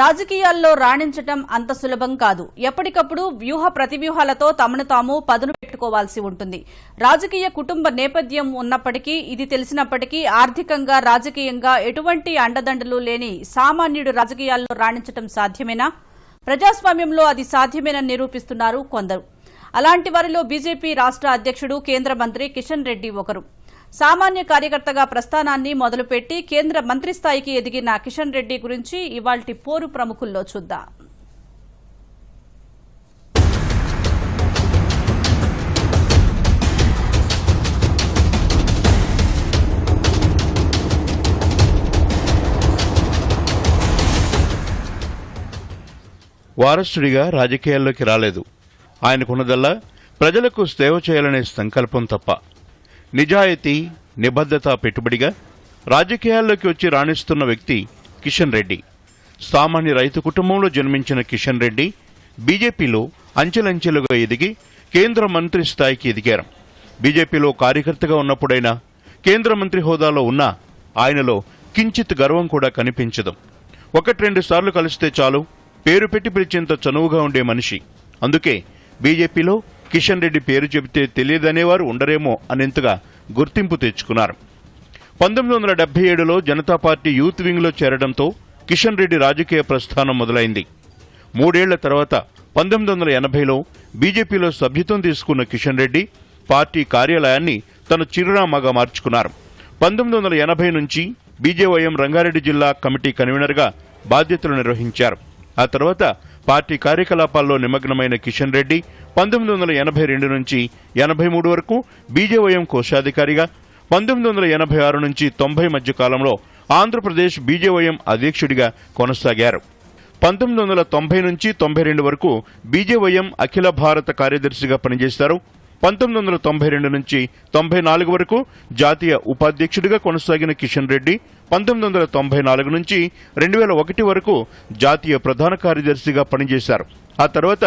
రాజకీయాల్లో రాణించటం అంత సులభం కాదు. ఎప్పటికప్పుడు వ్యూహ ప్రతివ్యూహాలతో తమను తాము పదును పెట్టుకోవాల్సి ఉంటుంది. రాజకీయ కుటుంబ నేపథ్యం ఉన్నప్పటికీ ఇది తెలిసినప్పటికీ ఆర్థికంగా రాజకీయంగా ఎటువంటి అండదండలు లేని సామాన్యుడు రాజకీయాల్లో రాణించటం సాధ్యమేనా? ప్రజాస్వామ్యంలో అది సాధ్యమేనని నిరూపిస్తున్నారు కొందరు. అలాంటి వారిలో బీజేపీ రాష్ట్ర అధ్యక్షుడు కేంద్ర మంత్రి కిషన్ రెడ్డి ఒకరు. సామాన్య కార్యకర్తగా ప్రస్థానాన్ని మొదలుపెట్టి కేంద్ర మంత్రి స్థాయికి ఎదిగిన కిషన్ రెడ్డి గురించి ఇవాల్టి పోరు ప్రముఖుల్లో చూద్దాం. వారసుడిగా రాజకీయాల్లోకి రాలేదు. ఆయనకున్నదల్లా ప్రజలకు సేవ చేయాలనే సంకల్పం తప్ప నిజాయితీ నిబద్ధత పెట్టుబడిగా రాజకీయాల్లోకి వచ్చి రాణిస్తున్న వ్యక్తి కిషన్ రెడ్డి. సామాన్య రైతు కుటుంబంలో జన్మించిన కిషన్ రెడ్డి బీజేపీలో అంచెలంచెలుగా ఎదిగి కేంద్ర మంత్రి స్థాయికి ఎదిగారు. బీజేపీలో కార్యకర్తగా ఉన్నప్పుడైనా కేంద్ర మంత్రి హోదాలో ఉన్నా ఆయనలో కించిత్ గర్వం కూడా కనిపించదు. ఒకటి రెండు సార్లు కలిస్తే చాలు పేరు పెట్టి పిలిచేంత చనువుగా ఉండే మనిషి. అందుకే బీజేపీలో కిషన్ రెడ్డి పేరు చెబితే తెలియదనేవారు ఉండరేమో అనేంతగా గుర్తింపు తెచ్చుకున్నారు. పంతొమ్మిది వందల డెబ్బై ఏడులో జనతా పార్టీ యూత్ వింగ్లో చేరడంతో కిషన్ రెడ్డి రాజకీయ ప్రస్థానం మొదలైంది. మూడేళ్ళ తర్వాత పంతొమ్మిది వందల ఎనభైలో బీజేపీలో సభ్యత్వం తీసుకున్న కిషన్ రెడ్డి పార్టీ కార్యాలయాన్ని తన చిరునామాగా మార్చుకున్నారు. పంతొమ్మిది వందల ఎనభై నుంచి బీజేవైఎం రంగారెడ్డి జిల్లా కమిటీ కన్వీనర్గా బాధ్యతలు నిర్వహించారు. ఆ తర్వాత పార్టీ కార్యకలాపాల్లో నిమగ్నమైన కిషన్ రెడ్డి పంతొమ్మిది వందల ఎనభై రెండు నుంచి ఎనభై మూడు వరకు బీజేవైఎం కోశాధికారిగా పంతొమ్మిది వందల ఎనభై ఆరు నుంచి తొంభై మధ్య కాలంలో ఆంధ్రప్రదేశ్ బీజేవైఎం అధ్యక్షుడిగా కొనసాగారు. పంతొమ్మిది వందల తొంభై నుంచి తొంభై రెండు వరకు బీజేవైఎం అఖిల భారత కార్యదర్శిగా పనిచేశారు పంతొమ్మిది వందల తొంభై రెండు నుంచి తొంభై నాలుగు వరకు జాతీయ ఉపాధ్యక్షుడిగా కొనసాగిన కిషన్ రెడ్డి పంతొమ్మిది వందల తొంభై నాలుగు నుంచి రెండు వేల ఒకటి వరకు జాతీయ ప్రధాన కార్యదర్శిగా పనిచేశారు. ఆ తర్వాత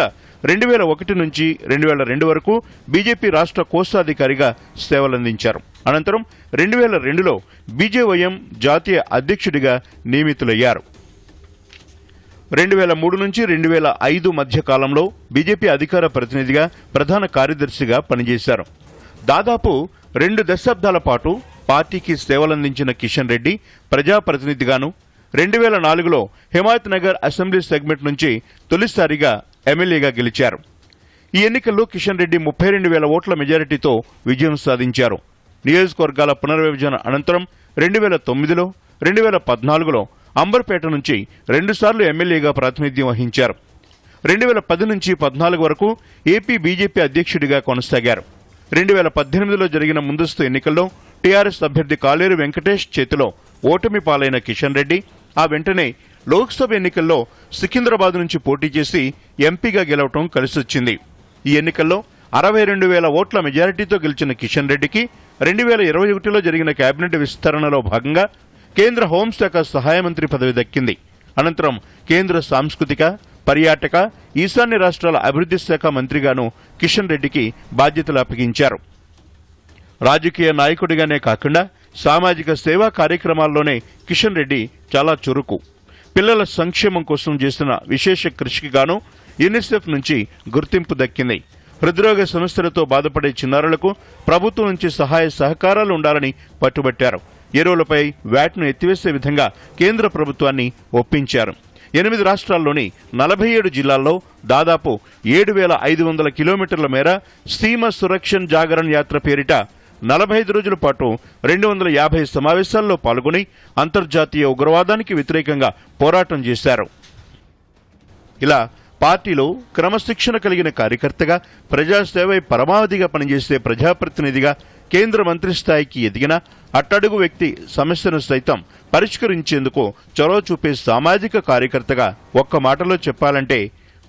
రెండు వేల ఒకటి నుంచి రెండు వేల రెండు వరకు బీజేపీ రాష్ట్ర కోశాధికారిగా సేవలందించారు. అనంతరం రెండు వేల రెండులో బీజేవైఎం జాతీయ అధ్యక్షుడిగా నియమితులయ్యారు. రెండు వేల మూడు నుంచి రెండు వేల ఐదు మధ్య కాలంలో బీజేపీ అధికార ప్రతినిధిగా ప్రధాన కార్యదర్శిగా పనిచేశారు. దాదాపు రెండు దశాబ్దాల పాటు పార్టీకి సేవలందించిన కిషన్ రెడ్డి ప్రజాప్రతినిధిగాను రెండు వేల నాలుగులో హిమాయత్ నగర్ అసెంబ్లీ సెగ్మెంట్ నుంచి తొలిసారిగా ఎమ్మెల్యేగా గెలిచారు. ఈ ఎన్నికల్లో కిషన్ రెడ్డి ముప్పై రెండు వేల ఓట్ల మెజారిటీతో విజయం సాధించారు. నియోజకవర్గాల పునర్విభజన అనంతరం రెండు వేల తొమ్మిదిలో రెండు వేల పద్నాలుగులో అంబర్పేట నుంచి రెండుసార్లు ఎమ్మెల్యేగా ప్రాతినిధ్యం వహించారు. రెండు వేల పది నుంచి పద్నాలుగు వరకు ఏపీ బీజేపీ అధ్యక్షుడిగా కొనసాగారు. రెండు వేల పద్దెనిమిదిలో జరిగిన ముందస్తు ఎన్నికల్లో టీఆర్ఎస్ అభ్యర్థి కాలేరు వెంకటేష్ చేతిలో ఓటమి పాలైన కిషన్ రెడ్డి ఆ వెంటనే లోక్సభ ఎన్నికల్లో సికింద్రాబాద్ నుంచి పోటీ చేసి ఎంపీగా గెలవటం కలిసొచ్చింది. ఈ ఎన్నికల్లో అరవై రెండు వేల ఓట్ల మెజారిటీతో గెలిచిన కిషన్ రెడ్డికి రెండు వేల ఇరవై ఒకటిలో జరిగిన కేబినెట్ విస్తరణలో భాగంగా కేంద్ర హోంశాఖ సహాయ మంత్రి పదవి దక్కింది. అనంతరం కేంద్ర సాంస్కృతిక పర్యాటక ఈశాన్య రాష్ట్రాల అభివృద్ధి శాఖ మంత్రిగాను కిషన్ రెడ్డికి బాధ్యతలు అప్పగించారు. రాజకీయ నాయకుడిగానే కాకుండా సామాజిక సేవా కార్యక్రమాల్లోనే కిషన్ రెడ్డి చాలా చురుకు. పిల్లల సంక్షేమం కోసం చేసిన విశేష కృషికి గాను యూనిసెఫ్ నుంచి గుర్తింపు దక్కింది. హృద్రోగ సమస్యలతో బాధపడే చిన్నారులకు ప్రభుత్వం నుంచి సహాయ సహకారాలు ఉండాలని పట్టుబట్టారు. ఎరువులపై వ్యాట్ను ఎత్తివేసే విధంగా కేంద్ర ప్రభుత్వాన్ని ఒప్పించారు. ఎనిమిది రాష్ట్రాల్లోని నలభై ఏడు జిల్లాల్లో దాదాపు ఏడు వేల ఐదు వందల కిలోమీటర్ల మేర సీమ సురక్షణ్ జాగరణ్ యాత్ర పేరిట నలభై ఐదు రోజుల పాటు రెండు వందల యాభై సమావేశాల్లో పాల్గొని అంతర్జాతీయ ఉగ్రవాదానికి వ్యతిరేకంగా పోరాటం చేశారు. ఇలా పార్టీలో క్రమశిక్షణ కలిగిన కార్యకర్తగా ప్రజాసేవై పరమావధిగా పనిచేసే ప్రజాప్రతినిధిగా కేంద్ర మంత్రి స్థాయికి ఎదిగిన అట్టడుగు వ్యక్తి సమస్యను సైతం పరిష్కరించేందుకు చొరవ చూపే సామాజిక కార్యకర్తగా ఒక్క మాటలో చెప్పాలంటే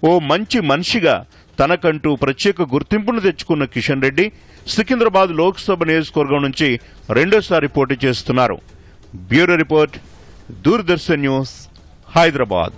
ఓ మంచి మనిషిగా తనకంటూ ప్రత్యేక గుర్తింపును తెచ్చుకున్న కిషన్ రెడ్డి సికింద్రాబాద్ లోక్సభ నియోజకవర్గం నుంచి రెండోసారి పోటీ చేస్తున్నారు. Bureau report Doordarshan news Hyderabad.